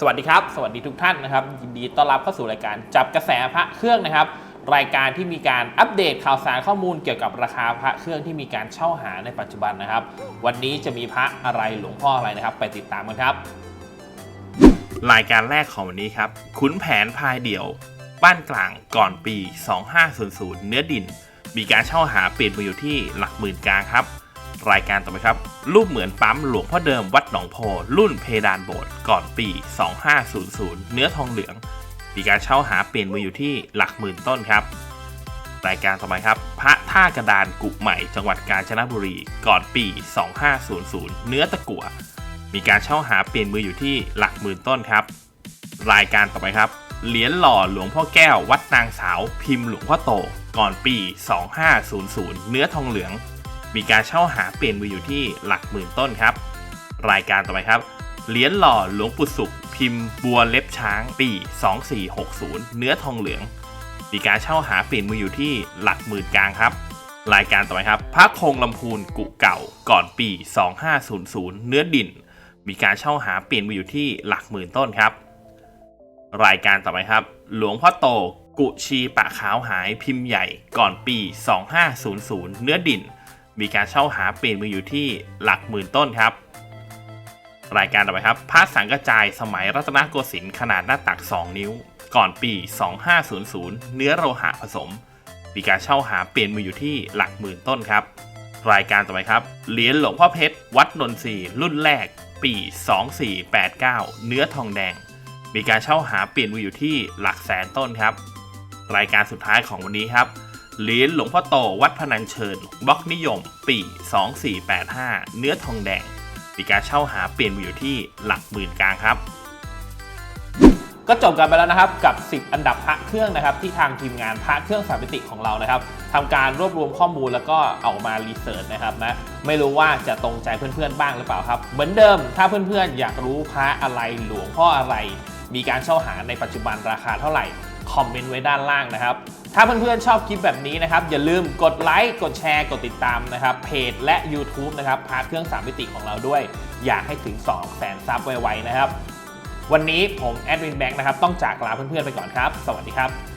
สวัสดีครับ สวัสดีทุกท่านนะครับ ยินดีต้อนรับเข้าสู่รายการจับกระแสพระเครื่องนะครับ รายการที่มีการอัปเดตข่าวสารข้อมูลเกี่ยวกับราคาพระเครื่องที่มีการเช่าหาในปัจจุบันนะครับ วันนี้จะมีพระอะไรหลวงพ่ออะไรนะครับ ไปติดตามกันครับ รายการแรกของวันนี้ครับขุนแผนพายเดี่ยว บ้านกลางก่อนปี 2500 เนื้อดิน มีการเช่าหาเปลี่ยนมาอยู่ที่หลักหมื่นกลางครับรายการต่อไปครับ รูปเหมือนปั๊มหลวงพ่อเดิมวัดหนองโพรุ่นเพดานโบสถ์ก่อนปี 2500 เนื้อทองเหลือง มีการเช่าหาเปลี่ยนมาอยู่ที่หลักหมื่นต้นครับรายการต่อไปครับ พระท่ากระดานกุใหม่ จังหวัดกาญจนบุรีก่อนปี 2500 เนื้อตะกั่วมีการเช่าหาเปลี่ยนมืออยู่ที่หลักหมื่นต้นครับ รายการต่อไปครับ เหรียญหล่อหลวงพ่อแก้ววัดนางสาวพิมพ์หลวงพ่อโตก่อนปี 2500 เนื้อทองเหลือง มีการเช่าหาเปลี่ยนมืออยู่ที่หลักหมื่นต้นครับ รายการต่อไปครับ เหรียญหล่อหลวงปู่สุข พิมพ์บัวเล็บช้างปี 2460 เนื้อทองเหลืองมีการเช่าหาเปลี่ยนมืออยู่ที่หลักหมื่นกลางครับ รายการต่อไปครับพระคงลำพูนกุเก่าก่อนปี 2500 เนื้อดิน มีการเช่าหาเปลี่ยนมืออยู่ที่หลักหมื่นต้นครับ รายการต่อไปครับ หลวงพ่อโตกุชีปะขาวหายพิมพ์ใหญ่ก่อนปี 2500 เนื้อดิน มีการเช่าหาเปลี่ยนมืออยู่ที่หลักหมื่นต้นครับ รายการต่อไปครับพระสังกระจายสมัยรัตนโกสินทร์ขนาดหน้าตัก 2 นิ้ว ก่อนปี 2500 เนื้อโลหะผสมมีการเช่าหาเปลี่ยนมืออยู่ที่หลักหมื่นต้นครับ รายการต่อไปครับเหรียญหลวงพ่อเพชรวัดนนทรีรุ่นแรก ปี 2489 เนื้อทองแดง มีการเช่าหาเปลี่ยนมืออยู่ที่หลักแสนต้นครับ รายการสุดท้ายของวันนี้ครับเหรียญหลวงพ่อโตวัดพนัญเชิญบล็อกนิยม ปี 2485 เนื้อทองแดง มีการเช่าหาเปลี่ยนมืออยู่ที่หลักหมื่นกลางครับ ก็จบกันไปแล้วนะครับกับ 10 อันดับพระเครื่องนะครับที่ทางทีมงานพระเครื่องสามมิติของเรานะครับทำการรวบรวมข้อมูลแล้วก็เอามารีเสิร์ชนะครับนะไม่รู้ว่าจะตรงใจเพื่อนๆบ้างหรือเปล่าครับ เหมือนเดิมถ้าเพื่อนๆ อยากรู้พระอะไรหลวงพ่ออะไร มีการเช่าหาในปัจจุบันราคาเท่าไหร่ คอมเมนต์ไว้ด้านล่างนะครับ ถ้าเพื่อนๆชอบคลิปแบบนี้นะครับ อย่าลืมกดไลค์กดแชร์กดติดตามนะครับ เพจและ YouTube นะครับพาร์ทเครื่องสามมิติของเราด้วย อยากให้ถึง 2 0 0แสนซับไวๆนะครับ วันนี้ผมแอดวินแบงค์นะครับต้องจากลาเพื่อนๆไปก่อนครับ สวัสดีครับ